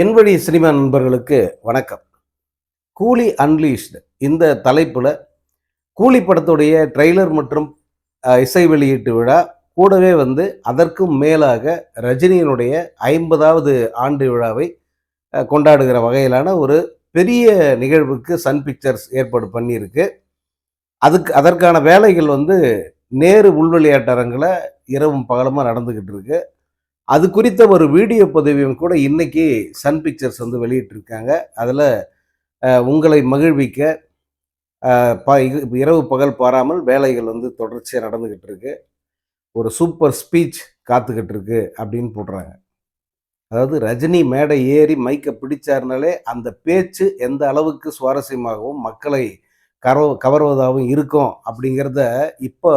என் வழி சினிமா நண்பர்களுக்கு வணக்கம். கூலி அன்லீஷ்டு. இந்த தலைப்பில் கூலி படத்துடைய ட்ரெய்லர் மற்றும் இசை வெளியீட்டு விழா கூடவே வந்து அதற்கும் மேலாக ரஜினியினுடைய ஐம்பதாவது ஆண்டு விழாவை கொண்டாடுகிற வகையிலான ஒரு பெரிய நிகழ்வுக்கு சன் பிக்சர்ஸ் ஏற்பாடு பண்ணியிருக்கு. அதுக்கு அதற்கான வேலைகள் வந்து நேரு உள்விளையாட்டரங்கில் இரவும் பகலமாக நடந்துக்கிட்டு இருக்குது அது குறித்த ஒரு வீடியோ பதிவையும் கூட இன்னைக்கு சன் பிக்சர்ஸ் வந்து வெளியிட்டிருக்காங்க. அதில் உங்களை மகிழ்விக்க ப இரவு பகல் பாராமல் வேலைகள் வந்து தொடர்ச்சியாக நடந்துக்கிட்டு இருக்கு ஒரு சூப்பர் ஸ்பீச் காத்துக்கிட்டு இருக்கு அப்படின்னு போடுறாங்க. அதாவது ரஜினி மேடை ஏறி மைக்கை பிடிச்சாருனாலே அந்த பேச்சு எந்த அளவுக்கு சுவாரஸ்யமாகவும் மக்களை கரவ கவர்வதாகவும் இருக்கும் அப்படிங்கிறத இப்போ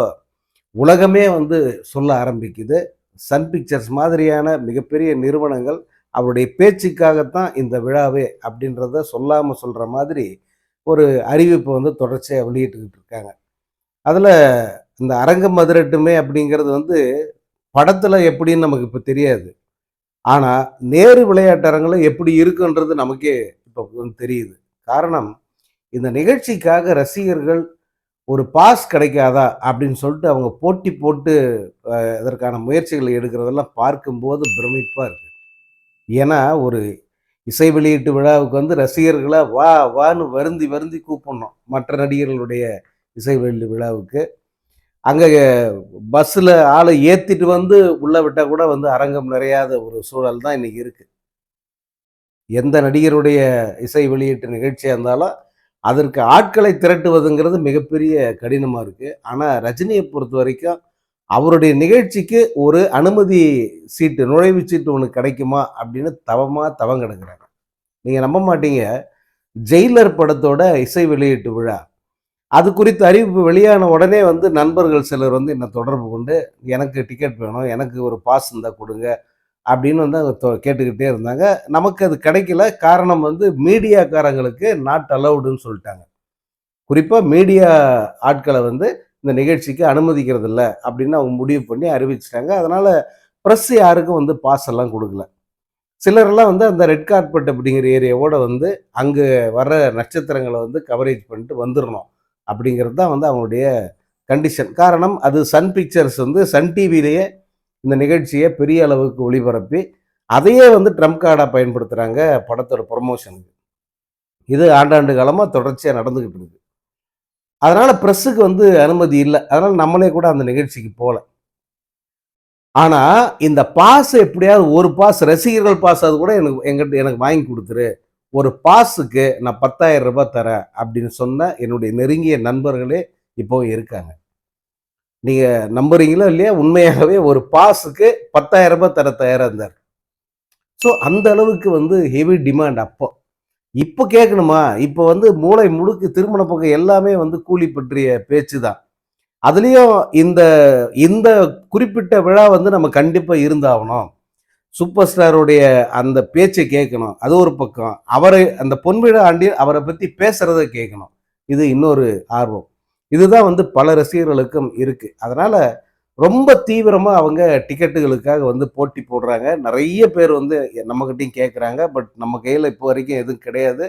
உலகமே வந்து சொல்ல ஆரம்பிக்குது. சன் பிக்சர்ஸ் மாதிரியான மிகப்பெரிய நிறுவனங்கள் அவருடைய பேச்சுக்காகத்தான் இந்த விழாவே அப்படின்றத சொல்லாமல் சொல்கிற மாதிரி ஒரு அறிவிப்பை வந்து தொடர்ச்சியாக வெளியிட்டுக்கிட்டு இருக்காங்க. அதில் இந்த அரங்கம் மதுரட்டுமே அப்படிங்கிறது வந்து படத்தில் எப்படின்னு நமக்கு இப்போ தெரியாது. ஆனால் நேரு விளையாட்டரங்கில் எப்படி இருக்குன்றது நமக்கே இப்போ தெரியுது. காரணம் இந்த நிகழ்ச்சிக்காக ரசிகர்கள் ஒரு பாஸ் கிடைக்காதா அப்படின்னு சொல்லிட்டு அவங்க போட்டி போட்டு இதற்கான முயற்சிகளை எடுக்கிறதெல்லாம் பார்க்கும்போது பிரமிப்பாக இருக்கு. ஏன்னா ஒரு இசை வெளியீட்டு விழாவுக்கு வந்து ரசிகர்களை வா வான்னு வருந்தி வருந்தி கூப்பிடணும். மற்ற நடிகர்களுடைய இசை வெளியீட்டு விழாவுக்கு. அங்கே பஸ்ஸில் ஆளை ஏற்றிட்டு வந்து உள்ளே விட்டால் கூட வந்து அரங்கம் நிறையாத ஒரு சூழல் தான் இன்றைக்கி இருக்குது எந்த நடிகருடைய இசை வெளியீட்டு நிகழ்ச்சியாக இருந்தாலும் அதற்கு ஆட்களை திரட்டுவதுங்கிறது மிகப்பெரிய கடினமாக இருக்குது ஆனால் ரஜினியை பொறுத்த வரைக்கும் அவருடைய நிகழ்ச்சிக்கு ஒரு அனுமதி சீட்டு நுழைவு சீட்டு ஒன்று கிடைக்குமா அப்படின்னு தவமாக தவம் கிடக்குறாங்க. நீங்கள் நம்ப மாட்டீங்க. ஜெயிலர் படத்தோட இசை வெளியீட்டு விழா. அது குறித்த அறிவிப்பு வெளியான உடனே வந்து நண்பர்கள் சிலர் வந்து என்னை தொடர்பு கொண்டு எனக்கு டிக்கெட் வேணும் எனக்கு ஒரு பாஸ் இருந்தால் கொடுங்க அப்படின்னு வந்து அவங்க தொ- கேட்டுக்கிட்டே இருந்தாங்க. நமக்கு அது கிடைக்கல. காரணம் வந்து மீடியாக்காரங்களுக்கு நாட் அலவுடுன்னு சொல்லிட்டாங்க. குறிப்பாக மீடியா ஆட்களை வந்து இந்த நிகழ்ச்சிக்கு அனுமதிக்கிறது இல்லை அப்படின்னு அவங்க முடிவு பண்ணி அறிவிச்சிட்டாங்க. அதனால் ப்ரெஸ் யாருக்கும் வந்து பாஸ் எல்லாம் கொடுக்கல. சிலரெல்லாம் வந்து அந்த ரெட் கார்பெட் அப்படிங்கிற ஏரியாவோட வந்து அங்கே வர்ற நட்சத்திரங்களை வந்து கவரேஜ் பண்ணிட்டு வந்துடணும் அப்படிங்கிறது தான் வந்து அவங்களுடைய கண்டிஷன் காரணம் அது சன் பிக்சர்ஸ் வந்து சன் டிவிலேயே இந்த நிகழ்ச்சியை பெரிய அளவுக்கு ஒளிபரப்பி அதையே வந்து ட்ரம்ப் கார்டாக பயன்படுத்துகிறாங்க படத்தோட ப்ரொமோஷனுக்கு இது ஆண்டாண்டு காலமாக தொடர்ச்சியாக நடந்துக்கிட்டு இருக்கு. அதனால் ப்ரெஸ்ஸுக்கு வந்து அனுமதி இல்லை. அதனால் நம்மளே கூட அந்த நிகழ்ச்சிக்கு போகல ஆனால் இந்த பாஸ் எப்படியாவது ஒரு பாஸ் ரசிகர்கள் பாஸ் அது கூட எனக்கு எங்கிட்ட எனக்கு வாங்கி கொடுத்துரு. ஒரு பாஸுக்கு நான் பத்தாயிரம் ரூபாய் தரேன் அப்படின்னு சொன்ன என்னுடைய நெருங்கிய நண்பர்களே இப்போ இருக்காங்க. நீங்கள் நம்புறீங்களோ இல்லையா உண்மையாகவே ஒரு பாஸுக்கு பத்தாயிரம் ரூபாய் தர தயாராக இருந்தார். ஸோ அந்த அளவுக்கு வந்து ஹெவி டிமாண்ட் அப்போ. இப்போ கேட்கணுமா? இப்போ வந்து மூளை முழுக்கு திருமண பக்கம் எல்லாமே வந்து கூலி பற்றிய பேச்சு தான். அதுலேயும் இந்த இந்த குறிப்பிட்ட விழா வந்து நம்ம கண்டிப்பாக இருந்தாகணும். சூப்பர் ஸ்டாருடைய அந்த பேச்சை கேட்கணும். அது ஒரு பக்கம். அவரை அந்த பொன்விழா ஆண்டி அவரை பற்றி பேசுகிறத கேட்கணும். இது இன்னொரு ஆர்வம். இதுதான் வந்து பல ரசிகர்களுக்கும் இருக்கு. அதனால ரொம்ப தீவிரமாக அவங்க டிக்கெட்டுகளுக்காக வந்து போட்டி போடுறாங்க. நிறைய பேர் வந்து நம்மகிட்டயும் கேட்குறாங்க பட் நம்ம கையில் இப்போ வரைக்கும் எதுவும் கிடையாது.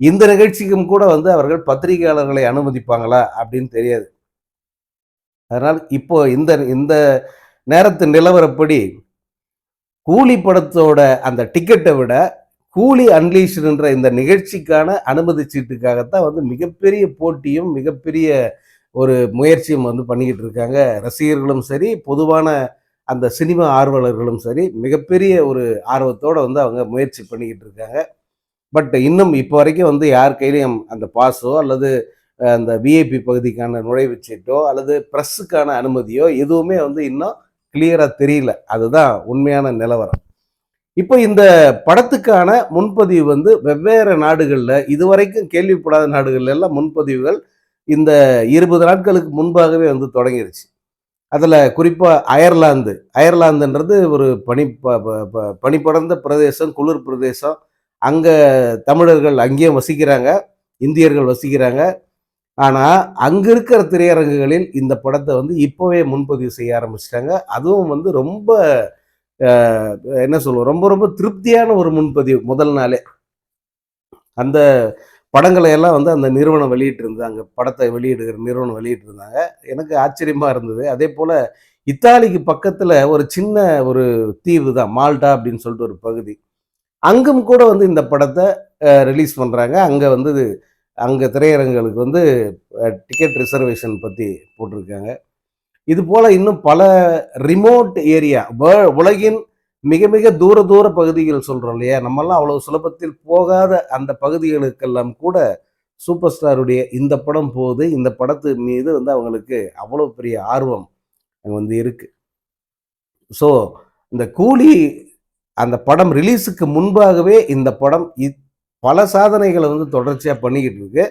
இந்த நிகழ்ச்சிக்கும் கூட வந்து அவர்கள் பத்திரிகையாளர்களை அனுமதிப்பாங்களா அப்படின்னு தெரியாது. அதனால் இப்போ இந்த இந்த நேரத்து நிலவரப்படி கூலி படத்தோட அந்த டிக்கெட்டை விட கூலி அன்லீஷ்டுன்ற இந்த நிகழ்ச்சிக்கான அனுமதி சீட்டுக்காகத்தான் வந்து மிகப்பெரிய போட்டியும் மிகப்பெரிய ஒரு முயற்சியும் வந்து பண்ணிக்கிட்டு இருக்காங்க. ரசிகர்களும் சரி பொதுவான அந்த சினிமா ஆர்வலர்களும் சரி மிகப்பெரிய ஒரு ஆர்வத்தோட வந்து அவங்க முயற்சி பண்ணிக்கிட்டு இருக்காங்க. பட் இன்னும் இப்போ வரைக்கும் வந்து யார் கையிலையும் அந்த பாஸோ அல்லது அந்த விஐபி பகுதிக்கான நுழைவுச் சீட்டோ அல்லது ப்ரெஸ்ஸுக்கான அனுமதியோ எதுவுமே வந்து இன்னும் கிளியராக தெரியல. அதுதான் உண்மையான நிலவரம். இப்போ இந்த படத்துக்கான முன்பதிவு வந்து வெவ்வேறு நாடுகளில் இதுவரைக்கும் கேள்விப்படாத நாடுகள்ல எல்லாம் முன்பதிவுகள் இந்த இருபது நாட்களுக்கு முன்பாகவே வந்து தொடங்கிருச்சு. அதில் குறிப்பாக அயர்லாந்து அயர்லாந்துன்றது ஒரு பனி ப- ப- ப- பிரதேசம் குளிர் பிரதேசம். அங்கே தமிழர்கள் அங்கேயும் வசிக்கிறாங்க இந்தியர்கள் வசிக்கிறாங்க. ஆனால் அங்கே இருக்கிற திரையரங்குகளில் இந்த படத்தை வந்து இப்போவே முன்பதிவு செய்ய ஆரம்பிச்சிட்டாங்க. அதுவும் வந்து ரொம்ப என்ன சொல்லுவோம்? ரொம்ப ரொம்ப திருப்தியான ஒரு முன்பதிவு முதல் நாளே. அந்த படங்களை எல்லாம் வந்து அந்த நிறுவனம் வெளியிட்டு இருந்தாங்க படத்தை வெளியிடுகிற நிறுவனம் வெளியிட்டு இருந்தாங்க எனக்கு ஆச்சரியமாக இருந்தது. அதே போல் இத்தாலிக்கு பக்கத்தில் ஒரு சின்ன ஒரு தீவு தான் மால்டா அப்படின்னு சொல்லிட்டு ஒரு பகுதி. அங்கும் கூட வந்து இந்த படத்தை ரிலீஸ் பண்ணுறாங்க அங்கே வந்து அங்கே திரையரங்குகளுக்கு வந்து டிக்கெட் ரிசர்வேஷன் பற்றி போட்டிருக்காங்க. இது போல இன்னும் பல ரிமோட் ஏரியா உலகின் மிக மிக தூர தூர பகுதிகள் சொல்றோம் இல்லையா? நம்மெல்லாம் அவ்வளவு சுலபத்தில் போகாத அந்த பகுதிகளுக்கெல்லாம் கூட சூப்பர் ஸ்டாருடைய இந்த படம் போகுது. இந்த படத்து மீது வந்து அவங்களுக்கு அவ்வளோ பெரிய ஆர்வம் அங்கே வந்து இருக்கு. ஸோ இந்த கூலி அந்த படம் ரிலீஸுக்கு முன்பாகவே இந்த படம் இ- பல சாதனைகளை வந்து தொடர்ச்சியாக பண்ணிக்கிட்டு இருக்கு.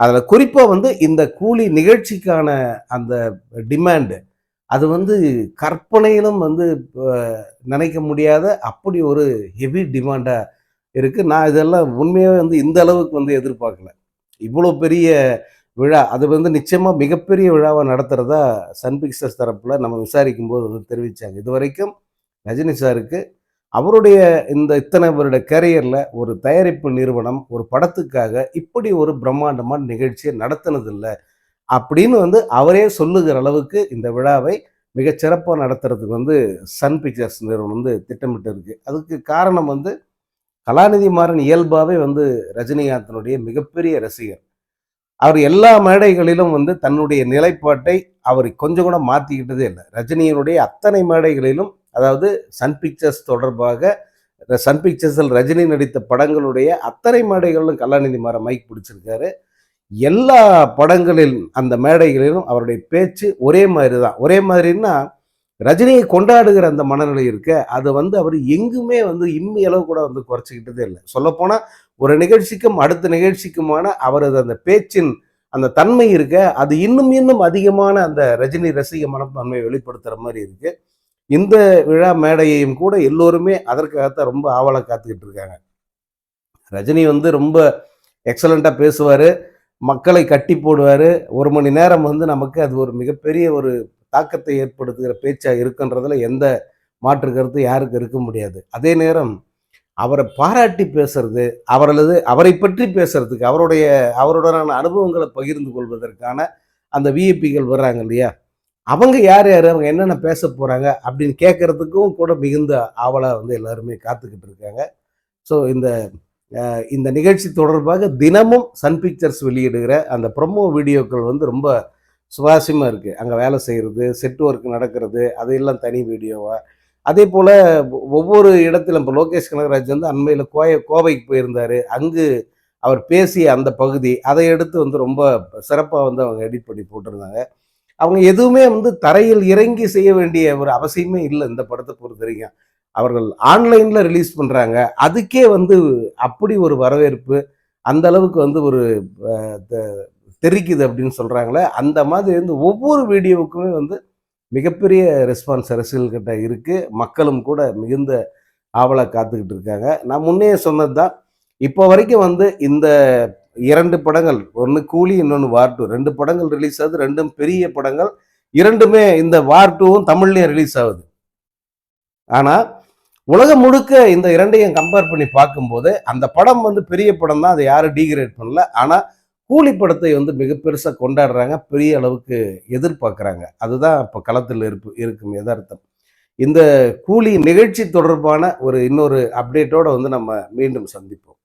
அதில் குறிப்பாக வந்து இந்த கூலி நிகழ்ச்சிக்கான அந்த டிமாண்டு அது வந்து கற்பனையிலும் வந்து நினைக்க முடியாத அப்படி ஒரு ஹெவி டிமாண்டாக இருக்குது நான் இதெல்லாம் உண்மையாகவே வந்து இந்த அளவுக்கு வந்து எதிர்பார்க்கல. இவ்வளோ பெரிய விழா அது வந்து நிச்சயமாக மிகப்பெரிய விழாவை நடத்துகிறதா சன் பிக்சர்ஸ் தரப்பில் நம்ம விசாரிக்கும் போது வந்து தெரிவித்தாங்க இது வரைக்கும் ரஜினி சாருக்கு அவருடைய இந்த இத்தனை வருட கேரியரில் ஒரு தயாரிப்பு நிறுவனம் ஒரு படத்துக்காக இப்படி ஒரு பிரம்மாண்டமான நிகழ்ச்சியை நடத்தினதில்லை அப்படின்னு வந்து அவரே சொல்லுகிற அளவுக்கு இந்த விழாவை மிகச்சிறப்பாக நடத்துறதுக்கு வந்து சன் பிக்சர்ஸ் நிறுவனம் வந்து திட்டமிட்டு இருக்கு அதுக்கு காரணம் வந்து கலாநிதி மாறன் இயல்பாகவே வந்து ரஜினிகாந்தனுடைய மிகப்பெரிய ரசிகர். அவர் எல்லா மேடைகளிலும் வந்து தன்னுடைய நிலைப்பாட்டை அவர் கொஞ்சம் கூட மாற்றிக்கிட்டதே இல்லை. ரஜினியினுடைய அத்தனை மேடைகளிலும் அதாவது சன் பிக்சர்ஸ் தொடர்பாக சன் பிக்சர்ஸில் ரஜினி நடித்த படங்களுடைய அத்தனை மேடைகளிலும் கலாநிதி மாற மைக் பிடிச்சிருக்காரு. எல்லா படங்களில் அந்த மேடைகளிலும் அவருடைய பேச்சு ஒரே மாதிரி தான் ஒரே மாதிரின்னா ரஜினியை கொண்டாடுகிற அந்த மனநிலை இருக்க அது வந்து அவர் எங்குமே வந்து இம்மி அளவு கூட வந்து குறைச்சிக்கிட்டதே இல்லை. சொல்லப்போனால் ஒரு நிகழ்ச்சிக்கும் அடுத்த நிகழ்ச்சிக்குமான அவரது அந்த பேச்சின் அந்த தன்மை இருக்க அது இன்னும் இன்னும் அதிகமான அந்த ரஜினி ரசிக மனப்பான்மையை வெளிப்படுத்துகிற மாதிரி இருக்குது இந்த விழா மேடையையும் கூட எல்லோருமே அதற்காகத்தான் ரொம்ப ஆவலை காத்துக்கிட்டு இருக்காங்க ரஜினி வந்து ரொம்ப எக்ஸலண்ட்டாக பேசுவார். மக்களை கட்டி போடுவார். ஒரு மணி நேரம் வந்து நமக்கு அது ஒரு மிகப்பெரிய ஒரு தாக்கத்தை ஏற்படுத்துகிற பேச்சாக இருக்குன்றதில் எந்த மாற்று கருத்து யாருக்கு இருக்க முடியாது. அதே நேரம் அவரை பாராட்டி பேசுறது அவரது அவரை பற்றி பேசுறதுக்கு அவருடைய அவருடனான அனுபவங்களை பகிர்ந்து கொள்வதற்கான அந்த விஐபிகள் வர்றாங்க இல்லையா? அவங்க யார் யார்? அவங்க என்னென்ன பேச போகிறாங்க அப்படின்னு கேட்குறதுக்கும் கூட மிகுந்த ஆவலாக வந்து எல்லாருமே காத்துக்கிட்டு இருக்காங்க. ஸோ இந்த இந்த நிகழ்ச்சி தொடர்பாக தினமும் சன் பிக்சர்ஸ் வெளியிடுகிற அந்த ப்ரொமோ வீடியோக்கள் வந்து ரொம்ப சுவாரஸ்யமாக இருக்குது அங்கே வேலை செய்கிறது செட் ஒர்க் நடக்கிறது அதையெல்லாம் தனி வீடியோவாக அதே போல் ஒவ்வொரு இடத்துல இப்போ லோகேஷ் கனகராஜ் வந்து அண்மையில் கோய கோவைக்கு போயிருந்தார். அங்கு அவர் பேசிய அந்த பகுதி அதை எடுத்து வந்து ரொம்ப சிறப்பாக வந்து அவங்க எடிட் பண்ணி போட்டிருந்தாங்க. அவங்க எதுவுமே வந்து தரையில் இறங்கி செய்ய வேண்டிய ஒரு அவசியமே இல்லை இந்த படத்தை பொறுத்த வரைக்கும். அவர்கள் ஆன்லைனில் ரிலீஸ் பண்ணுறாங்க அதுக்கே வந்து அப்படி ஒரு வரவேற்பு அந்த அளவுக்கு வந்து ஒரு தெரிக்குது அப்படின்னு சொல்கிறாங்களே அந்த மாதிரி வந்து ஒவ்வொரு வீடியோவுக்குமே வந்து மிகப்பெரிய ரெஸ்பான்ஸ் அரசியல்கிட்ட இருக்குது மக்களும் கூட மிகுந்த ஆவலாக காத்துக்கிட்டு இருக்காங்க. நான் முன்னே சொன்னது தான் இப்போ வரைக்கும் வந்து இந்த இரண்டு படங்கள் ஒன்று கூலி இன்னொன்று வார் டூ ரெண்டு படங்கள் ரிலீஸ் ஆகுது ரெண்டும் பெரிய படங்கள். இரண்டுமே இந்த வார் டூவும் தமிழ்லேயும் ரிலீஸ் ஆகுது. ஆனால் உலகம் முழுக்க இந்த இரண்டையும் கம்பேர் பண்ணி பார்க்கும்போது அந்த படம் வந்து பெரிய படம் தான் அதை யாரும் டீகிரேட் பண்ணல. ஆனால் கூலி படத்தை வந்து மிக பெருசாக கொண்டாடுறாங்க பெரிய அளவுக்கு எதிர்பார்க்குறாங்க. அதுதான் இப்போ களத்தில் இருப்பு இருக்கும் எதார்த்தம் இந்த கூலி நிகழ்ச்சி தொடர்பான ஒரு இன்னொரு அப்டேட்டோட வந்து நம்ம மீண்டும் சந்திப்போம்.